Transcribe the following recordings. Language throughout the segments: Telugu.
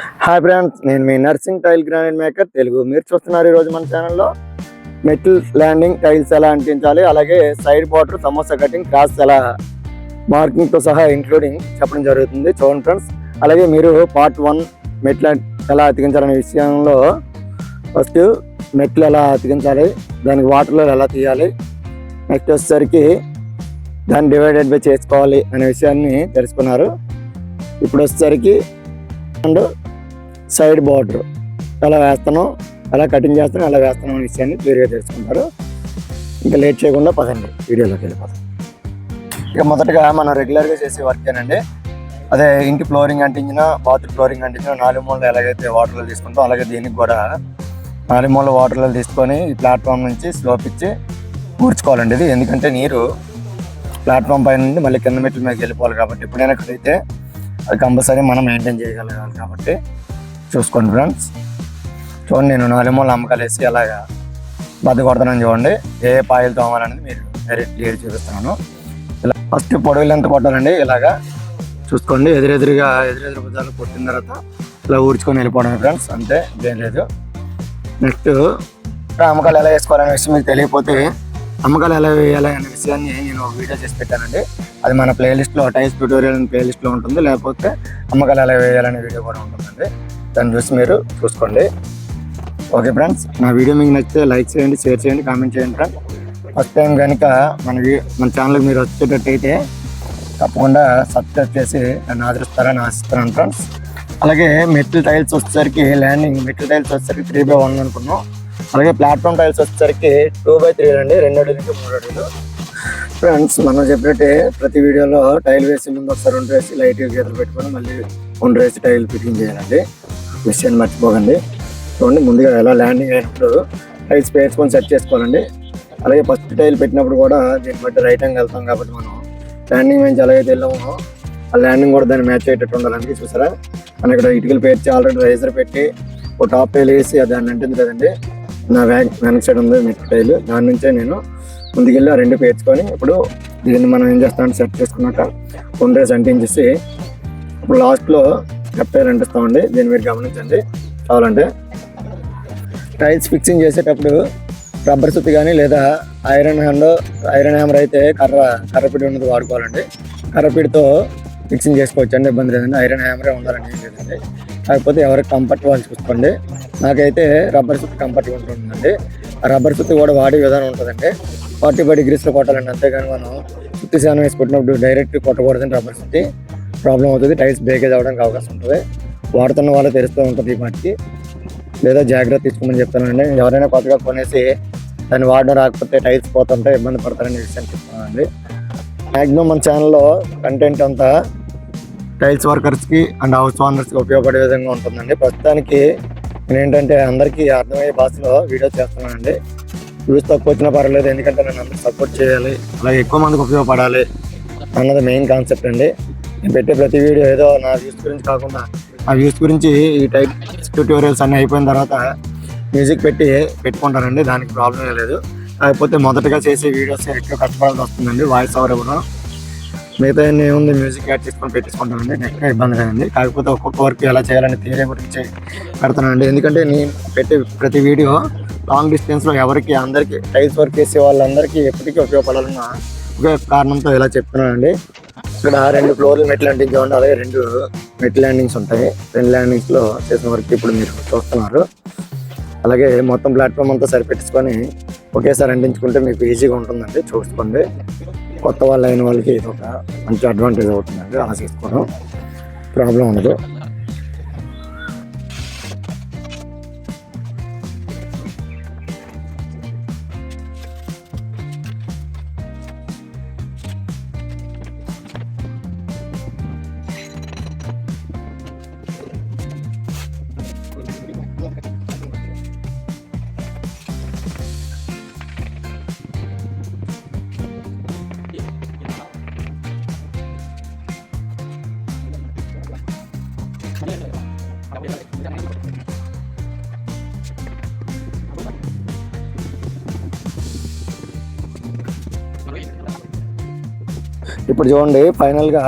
హాయ్ ఫ్రెండ్స్ నేను మీ Narsing tile granite maker Telugu మీరు చూస్తున్నారు ఈరోజు మన ఛానల్లో మెటిల్ ల్యాండింగ్ టైల్స్ ఎలా అంటించాలి అలాగే side border samosa cutting cross ఎలా మార్కింగ్తో సహా ఇంక్లూడింగ్ చెప్పడం జరుగుతుంది. చూడండి ఫ్రెండ్స్ అలాగే మీరు పార్ట్ వన్ మెట్లు ఎలా అతికించాలనే విషయంలో ఫస్ట్ మెట్లు ఎలా అతికించాలి దానికి వాటర్లో ఎలా తీయాలి నెక్స్ట్ వచ్చేసరికి దాన్ని డివైడెడ్ బై చేసుకోవాలి అనే విషయాన్ని తెలుసుకున్నారు. ఇప్పుడు వచ్చేసరికి అండ్ సైడ్ బార్డర్. ఎలా వేస్తానో ఎలా కటింగ్ చేస్తానో ఎలా వేస్తానో అనే విషయాన్ని క్లియర్గా తెలుసుకుంటారు. ఇంకా లేట్ చేయకుండా పదండి వీడియోలోకి వెళ్ళిపోతాం ఇక మొదటగా మనం రెగ్యులర్గా చేసే వర్క్ ఏనండి అదే ఇంటి ఫ్లోరింగ్ అంటించిన బాత్రూమ్ ఫ్లోరింగ్ అంటించిన నాలుగు మూలలు ఎలాగైతే వాటర్లో తీసుకుంటాం అలాగే దీనికి కూడా నాలుగు మూల వాటర్లో తీసుకొని ఈ ప్లాట్ఫామ్ నుంచి స్లోప్ ఇచ్చి కూర్చుకోవాలండి ఇది. ఎందుకంటే నీరు ప్లాట్ఫామ్ పైన నుండి మళ్ళీ కింద మెట్ల మీదకి వెళ్ళిపోవాలి కాబట్టి ఎప్పుడైనా అయితే అది కంపల్సరీ మనం మెయింటైన్ చేయగలగాలి కాబట్టి చూసుకోండి ఫ్రెండ్స్. చూడండి నేను నాలుగు మూల అమ్మకాలు వేసి అలాగా బద్ద కొడతానని చూడండి. ఏ పాయలు తోమాలనేది మీరు వెరీ క్లియర్ చూపిస్తున్నాను. ఇలా ఫస్ట్ పొడవులు ఎంత కొట్టాలండి. ఇలాగా చూసుకోండి. ఎదురెదురుగా ఎదురెదురు బుద్ధాలు కొట్టిన తర్వాత ఇలా ఊడ్చుకొని వెళ్ళిపోవడం ఫ్రెండ్స్. అంతే ఏం లేదు. నెక్స్ట్ అమ్మకాలు ఎలా వేసుకోవాలనే విషయం మీకు తెలియకపోతే అమ్మకాలు ఎలా వేయాలి అనే విషయాన్ని నేను ఒక వీడియో చేసి పెట్టానండి. అది మన ప్లేలిస్ట్లో టైల్స్ ట్యూటోరియల్ ప్లేలిస్ట్లో ఉంటుంది. లేకపోతే అమ్మకాలు ఎలా వేయాలనే వీడియో కూడా ఉంటుందండి. దాన్ని చూసి మీరు చూసుకోండి. ఓకే ఫ్రెండ్స్ నా వీడియో మీకు నచ్చితే లైక్ చేయండి షేర్ చేయండి కామెంట్ చేయండి ఫ్రెండ్స్ ఫస్ట్ టైం కనుక మన మన ఛానల్కి మీరు వచ్చేటట్టయితే తప్పకుండా సబ్స్క్రైబ్ చేసి నన్ను ఆదరిస్తారని ఆశిస్తున్నాను ఫ్రెండ్స్ అలాగే మెటల్ టైల్స్ వచ్చేసరికి ల్యాండింగ్ మెటల్ టైల్స్ వచ్చేసరికి త్రీ బై వన్ అనుకున్నాం. అలాగే ప్లాట్ఫామ్ టైల్స్ వచ్చేసరికి టూ బై త్రీ అండి. రెండు అడుగులకి మూడు అడుగులు. ఫ్రెండ్స్ మనం చెప్పినట్టే ప్రతి వీడియోలో టైల్ వేసి ముందు ఒకసారి రెండు వేసి లైట్ గీతలు పెట్టుకొని మళ్ళీ రెండు వేసి టైల్ ఫిట్టింగ్ చేయాలండి. విషయాన్ని మర్చిపోకండి. చూడండి ముందుగా ఎలా ల్యాండింగ్ అయినప్పుడు టైల్స్ పేర్చుకొని సెట్ చేసుకోవాలండి. అలాగే ఫస్ట్ టైల్ పెట్టినప్పుడు కూడా దీన్ని బట్టి రైట్ హ్యాంగ్ వెళ్తాం కాబట్టి మనం ల్యాండింగ్ నుంచి ఎలాగైతే వెళ్ళామో ఆ ల్యాండింగ్ కూడా దాన్ని మ్యాచ్ అయ్యేటట్టు ఉండాలండి. చూసారా? మనం ఇక్కడ ఇటుకలు పేర్చి ఆల్రెడీ రైజర్ పెట్టి ఒక టాప్ టైల్ వేసి అది దాన్ని అంటుంది కదండి. నా బ్యాగ్ వెనక్ సైడ్ ఉంది మెట్ టైల్. దాని నుంచే నేను ముందుకెళ్ళి ఆ రెండు పేర్చుకొని ఇప్పుడు దీన్ని మనం ఏం చేస్తామంటే సెట్ చేసుకున్నాక కొండ్రేస్ అంటించేసి ఇప్పుడు లాస్ట్లో కప్పారు అంటిస్తామండి. దీన్ని మీరు గమనించండి. కావాలంటే టైల్స్ ఫిక్సింగ్ చేసేటప్పుడు రబ్బర్ సుత్తి కానీ లేదా ఐరన్ హ్యాండ్ ఐరన్ హ్యామర్ అయితే కర్ర కర్రపిడి ఉన్నది వాడుకోవాలండి. కర్రపిడితో ఫిక్సింగ్ చేసుకోవచ్చు అండి ఇబ్బంది లేదండి. ఐరన్ హ్యామరే ఉండాలని ఏం లేదండి. కాకపోతే ఎవరికి కంఫర్ట్ వాళ్ళు చూసుకోండి నాకైతే రబ్బర్ సుత్తి కంఫర్ట్గా ఉంటుందండి ఆ రబ్బర్ సుత్తి కూడా వాడే విధానం ఉంటుందండి. ఫార్టీ ఫైవ్ డిగ్రీస్లో కొట్టాలండి. అంతేగాని మనం సుత్తి శానం వేసి కొట్టినప్పుడు డైరెక్ట్ కొట్టకూడదండి రబ్బర్ సుత్తి ప్రాబ్లం అవుతుంది. టైల్స్ బ్రేకేజ్ అవ్వడానికి అవకాశం ఉంటుంది. వాడుతున్న వాళ్ళు తెలుస్తూ ఉంటుంది ఈ మాటికి లేదా జాగ్రత్త తీసుకోమని చెప్తానండి. ఎవరైనా కొత్తగా కొనేసి దాన్ని వాడడం రాకపోతే టైల్స్ పోతుంటే ఇబ్బంది పడతారనే విషయం చెప్తున్నానండి. మ్యాక్సిమం మన ఛానల్లో కంటెంట్ అంతా టైల్స్ వర్కర్స్కి అండ్ హౌస్ ఓనర్స్కి ఉపయోగపడే విధంగా ఉంటుందండి. ప్రస్తుతానికి నేను ఏంటంటే అందరికీ అర్థమయ్యే భాషలో వీడియో చేస్తున్నానండి. వ్యూస్ తక్కువ వచ్చినా పర్వాలేదు ఎందుకంటే నేను అందరికి సపోర్ట్ చేయాలి అలాగే ఎక్కువ మందికి ఉపయోగపడాలి అన్నది మెయిన్ కాన్సెప్ట్ అండి. నేను పెట్టే ప్రతి వీడియో ఏదో నా వ్యూస్ గురించి కాకుండా ఆ వ్యూస్ గురించి ఈ టైప్ ట్యూటోరియల్స్ అన్నీ అయిపోయిన తర్వాత మ్యూజిక్ పెట్టి పెట్టుకుంటానండి దానికి ప్రాబ్లం లేదు. కాకపోతే మొదటగా చేసే వీడియోస్ ఎక్కువ కష్టపడాల్సి వస్తుందండి వాయిస్ ఓవర్ ఇవ్వడం. మిగతా అన్ని ఏముంది మ్యూజిక్ యాడ్ చేసుకొని పెట్టించుకుంటానండి ఎక్కడ ఇబ్బంది లేదండి. కాకపోతే ఒక్కొక్క వర్క్ ఎలా చేయాలని థియరీ గురించి పెడతానండి ఎందుకంటే నేను పెట్టే ప్రతి వీడియో లాంగ్ డిస్టెన్స్లో ఎవరికి అందరికీ టైల్స్ వర్క్ చేసే వాళ్ళందరికీ ఎప్పటికీ ఉపయోగపడాలన్న ఒకే కారణంతో ఇలా చెప్తున్నానండి ఇక్కడ రెండు ఫ్లోర్లు మెట్ ల్యాండింగ్ ఉండి అలాగే రెండు మెట్ ల్యాండింగ్స్ ఉంటాయి. రెండు ల్యాండింగ్స్లో చేసిన వర్క్ ఇప్పుడు మీరు చూస్తున్నారు. అలాగే మొత్తం ప్లాట్ఫామ్ అంతా సరిపెట్టుకొని ఒకేసారి అంటించుకుంటే మీకు ఈజీగా ఉంటుందండి. చూసుకోండి. కొత్త వాళ్ళు అయిన వాళ్ళకి ఇది ఒక మంచి అడ్వాంటేజ్ అవుతుందండి అలా చేసుకోవడం ప్రాబ్లం ఉండదు. ఇప్పుడు చూడండి ఫైనల్గా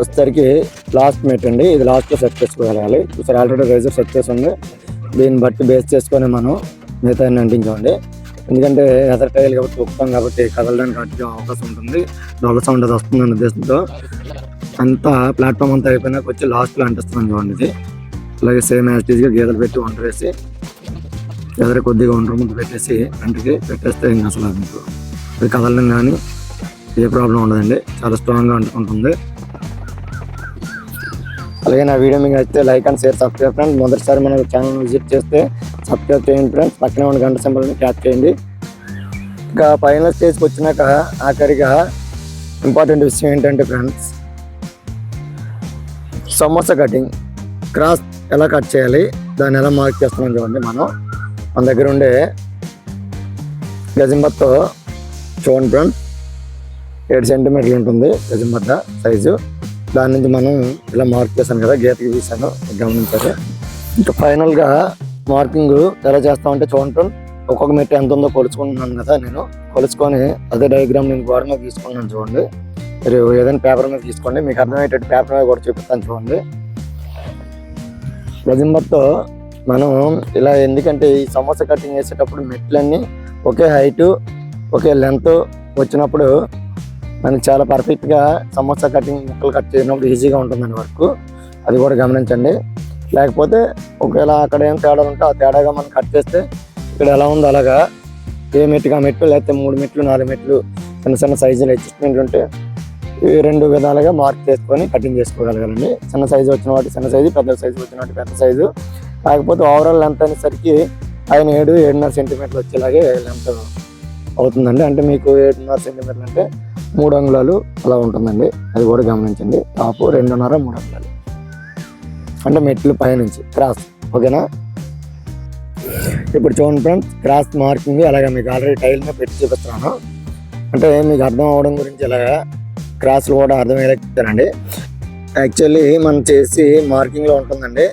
వచ్చేసరికి లాస్ట్ మెట్ అండి. ఇది లాస్ట్లో సెట్ చేసుకోగలగాలి. ఒకసారి ఆల్రెడీ రైజర్ సెట్ చేసి ఉంది దీన్ని బట్టి బేస్ చేసుకొని మనం మిగతా అంటించండి. ఎందుకంటే ఎదర్ టైల్ కాబట్టి ఉప్పుతాం కాబట్టి కదలడానికి అటు అవకాశం ఉంటుంది. డొల్ల సౌండ్ అది వస్తుంది ఉద్దేశంతో అంతా ప్లాట్ఫామ్ అంతా అయిపోయినాక వచ్చి లాస్ట్లో అంటిస్తున్నాం చూడండి ఇది. అలాగే సేమ్ యాజిటీస్గా గీతలు పెట్టి వంట వేసి ఎదర కొద్దిగా వంట ముందు పెట్టేసి అంటికి పెట్టేస్తే ఇంకా అసలు మీకు అది కదలడం కానీ ఏ ప్రాబ్లం ఉండదండి. చాలా స్ట్రాంగ్గా ఉంటుంది. అలాగే నా వీడియో మీకు అయితే like and share subscribe friends మొదటిసారి మన ఛానల్ విజిట్ చేస్తే సబ్స్క్రైబ్ చేయండి ఫ్రెండ్స్ పక్కనే ఉన్న గంట సింబల్ని ట్యాప్ చేయండి. ఇంకా ఫైనల్ స్టేజ్కి వచ్చినాక ఆఖరిగా ఇంపార్టెంట్ విషయం ఏంటంటే ఫ్రెండ్స్ సమోసా కటింగ్ క్రాస్ ఎలా కట్ చేయాలి? దాన్ని ఎలా మార్క్ చేస్తున్నాం చూడండి మనం. మన దగ్గర ఉండే గజింబత్తో చూడండి ఫ్రెండ్స్ ఏడు సెంటీమీటర్లు ఉంటుంది గజంబద్ద సైజు. దాని నుంచి మనం ఇలా మార్క్ చేశాను కదా గీతకి తీసాను గమనించారు. ఇంకా ఫైనల్గా మార్కింగ్ ఎలా చేస్తామంటే చూడండి ఒక్కొక్క మెట్టు ఎంత ఉందో కొలుచుకుంటున్నాను కదా నేను. కొలుచుకొని అదే డయాగ్రామ్ నేను గోడ మీద తీసుకున్నాను చూడండి. మీరు ఏదైనా పేపర్ మీద తీసుకోండి మీకు అర్థమయ్యేటట్టు పేపర్ మీద కూడా చూపిస్తాను చూడండి. గజింబర్తో మనం ఇలా ఎందుకంటే ఈ సమోసా కటింగ్ చేసేటప్పుడు మెట్లన్నీ ఒకే హైటు ఒకే లెంత్ వచ్చినప్పుడు మనకి చాలా పర్ఫెక్ట్గా సమోసా కటింగ్ ముక్కలు కట్ చేసినప్పుడు ఈజీగా ఉంటుందండి వర్క్ అది కూడా గమనించండి. లేకపోతే ఒకవేళ అక్కడ ఏం తేడా ఉంటే ఆ తేడాగా మనం కట్ చేస్తే ఇక్కడ ఎలా ఉందో అలాగా ఏ మెట్టుగా మెట్లు లేకపోతే మూడు మెట్లు నాలుగు మెట్లు చిన్న చిన్న సైజులు అడ్జస్ట్మెంట్లు ఉంటే ఈ రెండు విధాలుగా మార్క్ చేసుకొని కటింగ్ చేసుకోగలగాలండి. చిన్న సైజు వచ్చిన వాటి చిన్న సైజు పెద్ద సైజు వచ్చిన వాటి పెద్ద సైజు కాకపోతే ఓవరాల్ లెంత్ అనేసరికి ఆయన ఏడు ఏడున్నర సెంటీమీటర్లు వచ్చేలాగే లెంత్ అవుతుందండి. అంటే మీకు ఏడున్నర సెంటీమీటర్లు అంటే మూడు అంగుళాలు అలా ఉంటుందండి. అది కూడా గమనించండి. టాపు రెండున్నర మూడు అంగుళాలు. అంటే మెట్లు పైనుంచి క్రాస్. ఓకేనా? ఇప్పుడు చూడండి ఫ్రెండ్స్ క్రాస్ మార్కింగ్ అలాగే మీకు ఆల్రెడీ టైల్ని పెట్టి చూపిస్తున్నాను. అంటే మీకు అర్థం అవడం గురించి ఇలాగా క్రాస్లు కూడా అర్థమయ్యేలా చెప్తానండి యాక్చువల్లీ మనం చేసి మార్కింగ్లో ఉంటుందండి.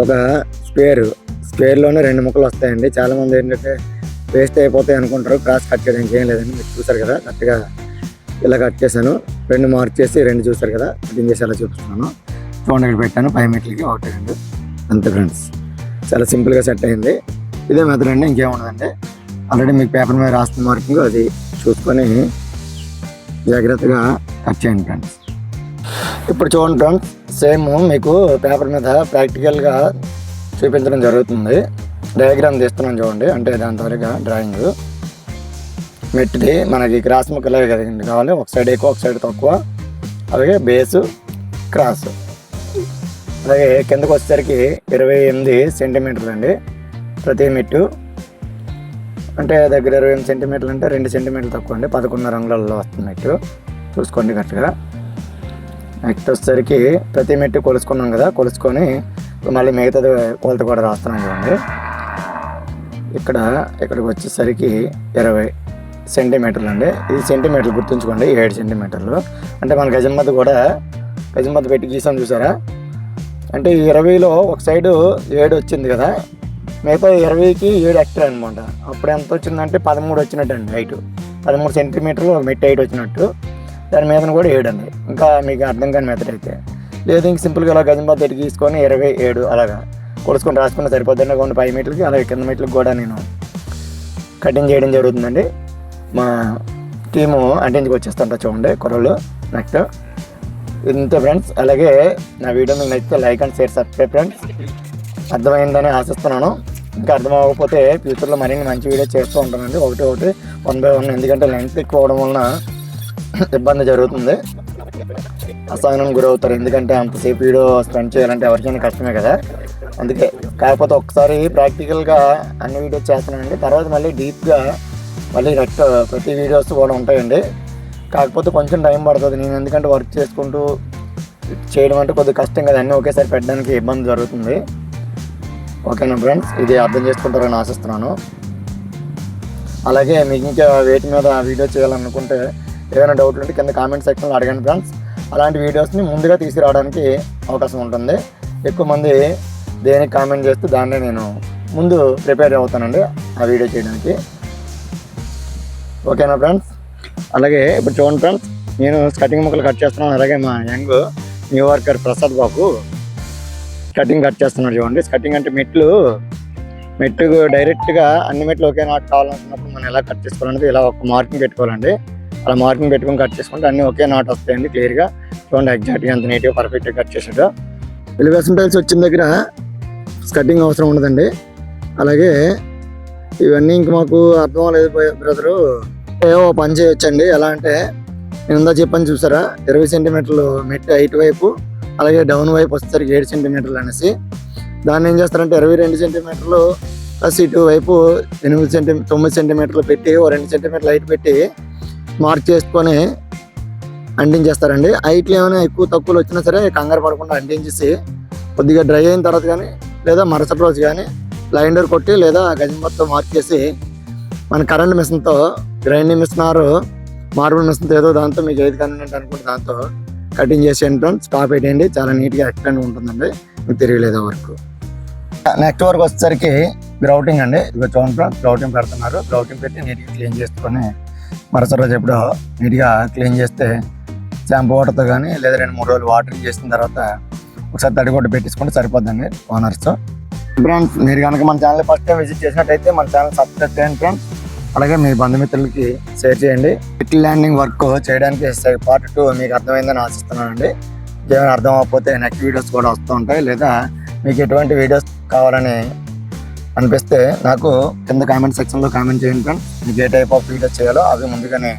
ఒక స్క్వేర్. స్క్వేర్లోనే రెండు ముక్కలు వస్తాయండి. చాలామంది ఏంటంటే వేస్ట్ అయిపోతాయి అనుకుంటారు. క్రాస్ కట్ చేయడానికి ఏం లేదండి. మీరు చూసారు కదా కరెక్ట్గా ఇలా కట్ చేశాను. రెండు మార్క్ చేసి రెండు చూసారు కదా కటింగ్ చేసి అలా చూపిస్తున్నాను. చూడండి ఇక్కడ పెట్టాను పై మీటర్కి ఒకటి రెండు అంతే ఫ్రెండ్స్. చాలా సింపుల్గా సెట్ అయింది. ఇదే మెథడ్ అండి ఇంకేముండదండి. ఆల్రెడీ మీకు పేపర్ మీద రాస్తున్న మార్కింగ్ అది చూసుకొని జాగ్రత్తగా కట్ చేయండి ఫ్రెండ్స్. ఇప్పుడు చూడండి ఫ్రెండ్స్ సేమ్ మీకు పేపర్ మీద ప్రాక్టికల్గా చూపించడం జరుగుతుంది. డయాగ్రామ్ తీస్తున్నాను చూడండి అంటే దాని త్వరగా డ్రాయింగ్. మెట్టిది. మనకి క్రాస్ ముక్కలే కదండి కావాలి. ఒక సైడ్ ఎక్కువ ఒక సైడ్ తక్కువ. అలాగే బేసు క్రాస్ అలాగే కిందకు వచ్చేసరికి ఇరవై ఎనిమిది సెంటీమీటర్లు అండి. ప్రతి మెట్టు. అంటే దగ్గర ఇరవై ఎనిమిది సెంటీమీటర్లు అంటే రెండు సెంటీమీటర్లు తక్కువ అండి. పదకొండు రంగులలో వస్తుంది మెట్టు. చూసుకోండి కరెక్ట్గా. నెక్స్ట్ వచ్చేసరికి ప్రతి మెట్టు కొలుసుకున్నాం కదా. కొలుసుకొని మళ్ళీ మిగతాది కొలత కూడా రాస్తున్నాం కదండి. ఇక్కడ ఇక్కడికి వచ్చేసరికి ఇరవై. సెంటీమీటర్లు అండి. ఇది సెంటీమీటర్లు గుర్తుంచుకోండి ఏడు సెంటీమీటర్లు. అంటే మన గజంబద్ద కూడా గజంబద్ద పెట్టి గీసాం చూసారా? అంటే ఇరవైలో ఒక సైడు ఏడు వచ్చింది కదా మిగతా ఇరవైకి ఏడు ఎక్స్ట్రా అనమాట అప్పుడు ఎంత వచ్చిందంటే పదమూడు వచ్చినట్టు అండి హైట్ పదమూడు సెంటీమీటర్లు ఒక మెట్టి హైట్ వచ్చినట్టు. దాని మీద కూడా ఏడు అండి. ఇంకా మీకు అర్థం కాని మెథడ్ అయితే. లేదు ఇంక సింపుల్గా ఇలా గజం పెట్టి తీసుకొని ఇరవై ఏడు అలాగా. కొలుసుకొని రాసుకున్న సరిపోద్దండి. కొన్ని పై మీటర్లకి అలాగే కింద మీటర్లకి కూడా నేను కటింగ్ చేయడం జరుగుతుందండి. మా టీము అంటించుకు వచ్చేస్తుంటా చూడండి కుర్రలు నెక్స్ట్ ఇంతే ఫ్రెండ్స్ అలాగే నా వీడియో మీకు నచ్చితే like and share subscribe friends అర్థమైందని ఆశిస్తున్నాను. ఇంకా అర్థం అవ్వకపోతే ఫ్యూచర్లో మరిన్ని మంచి వీడియో చేస్తూ ఉంటానండి. ఒకటి ఒకటి వన్ బై వన్ ఎందుకంటే లెంత్ ఎక్కువ అవడం వలన ఇబ్బంది జరుగుతుంది. అసహనం గురవుతారు. ఎందుకంటే అంతసేపు వీడియో స్పెండ్ చేయాలంటే ఎవరికైనా కష్టమే కదా. అందుకే కాకపోతే ఒకసారి ప్రాక్టికల్గా అన్ని వీడియోస్ చేస్తున్నానండి. తర్వాత మళ్ళీ డీప్గా మళ్ళీ నెక్స్ట్ ప్రతి వీడియోస్ కూడా ఉంటాయండి. కాకపోతే కొంచెం టైం పడుతుంది. నేను ఎందుకంటే వర్క్ చేసుకుంటూ చేయడం అంటే కొద్దిగా కష్టం కదా. అన్నీ ఒకేసారి పెట్టడానికి ఇబ్బంది జరుగుతుంది. ఓకేనా ఫ్రెండ్స్ ఇది అర్థం చేసుకుంటారని ఆశిస్తున్నాను. అలాగే మీకు ఇంకా వేటి మీద వీడియో చేయాలనుకుంటే ఏదైనా డౌట్లు ఉంటే కింద కామెంట్ సెక్షన్లో అడగండి ఫ్రెండ్స్ అలాంటి వీడియోస్ని ముందుగా తీసుకురావడానికి అవకాశం ఉంటుంది. ఎక్కువ మంది దేనికి కామెంట్ చేస్తూ దాన్నే నేను ముందు ప్రిపేర్ అవుతానండి ఆ వీడియో చేయడానికి. ఓకేనా ఫ్రెండ్స్? అలాగే ఇప్పుడు చూడండి ఫ్రెండ్స్ నేను కటింగ్ ముక్కలు కట్ చేస్తున్నాను. అలాగే మా young new worker Prasad Babu cutting cut చేస్తున్నాడు చూడండి. కటింగ్ అంటే మెట్లు మెట్లు డైరెక్ట్గా అన్ని మెట్లు ఒకే నాటు కావాలనుకున్నప్పుడు మనం ఎలా కట్ చేసుకోవాలంటే ఇలా ఒక మార్కింగ్ పెట్టుకోవాలండి. అలా మార్కింగ్ పెట్టుకొని కట్ చేసుకుంటే అన్ని ఒకే నాటు వస్తాయండి క్లియర్గా. చూడండి ఎగ్జాక్ట్గా ఎంత నీట్గా పర్ఫెక్ట్గా కట్ చేసాడు ఎలివేషన్ టైల్స్ వచ్చిన దగ్గర కటింగ్ అవసరం ఉండదండి. అలాగే ఇవన్నీ ఇంక మాకు అర్థం లేదు బ్రదరు. ఏవో పని చేయొచ్చండి. ఎలా అంటే నేను ఇందా చెప్పని చూసారా? ఇరవై సెంటీమీటర్లు మెట్టి హైట్ వైపు అలాగే డౌన్ వైపు వచ్చేసరికి ఏడు సెంటీమీటర్లు అనేసి. దాన్ని ఏం చేస్తారంటే ఇరవై రెండు సెంటీమీటర్లు ప్లస్ ఇటు వైపు ఎనిమిది సెంటీ తొమ్మిది సెంటీమీటర్లు పెట్టి ఓ రెండు సెంటీమీటర్లు హైట్ పెట్టి మార్క్ చేసుకొని అంటించేస్తారండి. హైట్లు ఏమైనా ఎక్కువ తక్కువలు వచ్చినా సరే కంగారు పడకుండా అంటించేసి కొద్దిగా డ్రై అయిన తర్వాత కానీ లేదా మరుసటి రోజు కానీ లైండర్ కొట్టి లేదా గజం మార్క్ చేసి మన కరెంట్ మిషన్తో గ్రైండింగ్ మిషన్ ఆరు మార్బుల్ మిషన్తో ఏదో దాంతో మీకు ఏది కన్వీనియంట్ అనుకుంటే దాంతో కటింగ్ చేసి స్టాప్ వేయండి చాలా నీట్గా ఎక్స్టెండ్ ఉంటుందండి. మీకు తిరగలేదు వరకు. నెక్స్ట్ వరకు వచ్చేసరికి గ్రౌటింగ్ అండి. ఇదిగో చూడండి గ్రౌటింగ్ పెడుతున్నారు. గ్రౌటింగ్ పెట్టి నీట్గా క్లీన్ చేసుకొని మరుసటి రోజు ఎప్పుడో నీట్గా క్లీన్ చేస్తే షాంపూ వాటర్తో కానీ లేదా రెండు మూడు రోజులు వాటరింగ్ చేసిన తర్వాత ఒకసారి తడి తడిగొడ్డ పెట్టించుకుంటే సరిపోద్దండి ఓనర్స్ ఫ్రెండ్స్ మీరు కనుక మన ఛానల్ ఫస్ట్ టైం విజిట్ చేసినట్టయితే మన ఛానల్ సబ్స్క్రైబ్ చేయండి ఫ్రెండ్స్ అలాగే మీ బంధుమిత్రులకి షేర్ చేయండి. పిట్ ల్యాండింగ్ వర్క్ చేయడానికి పార్ట్ టూ మీకు అర్థమైందని ఆశిస్తున్నానండి. ఏమైనా అర్థం అవ్వకపోతే నెక్స్ట్ వీడియోస్ కూడా వస్తూ ఉంటాయి. లేదా మీకు ఎటువంటి వీడియోస్ కావాలని అనిపిస్తే నాకు కింద కామెంట్ సెక్షన్లో కామెంట్ చేయండి ఫ్రెండ్స్ మీకు ఏ టైప్ ఆఫ్ వీడియోస్ చేయాలో అవి ముందుగానే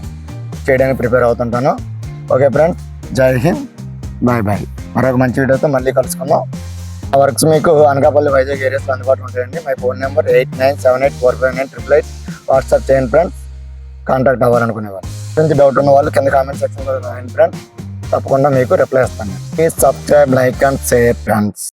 చేయడానికి ప్రిపేర్ అవుతుంటాను. ఓకే ఫ్రెండ్స్ జై హింద్. బాయ్ బాయ్ మరొక మంచి వీడియోతో మళ్ళీ కలుసుకుందాం. వర్క్స్ మీకు అనకాపల్లి వైజాగ్ ఏరియాస్లో అందుబాటులో ఉంటాయండి. My phone number eight nine seven eight four five nine triple eight WhatsApp చేయండి ఫ్రెండ్స్ కాంటాక్ట్ అవ్వాలనుకునే వాళ్ళు గురించి డౌట్ ఉన్న వాళ్ళు కింద కామెంట్ సెక్షన్లో రాయండి ఫ్రెండ్స్ తప్పకుండా మీకు రిప్లై ఇస్తాను. Please subscribe like and share friends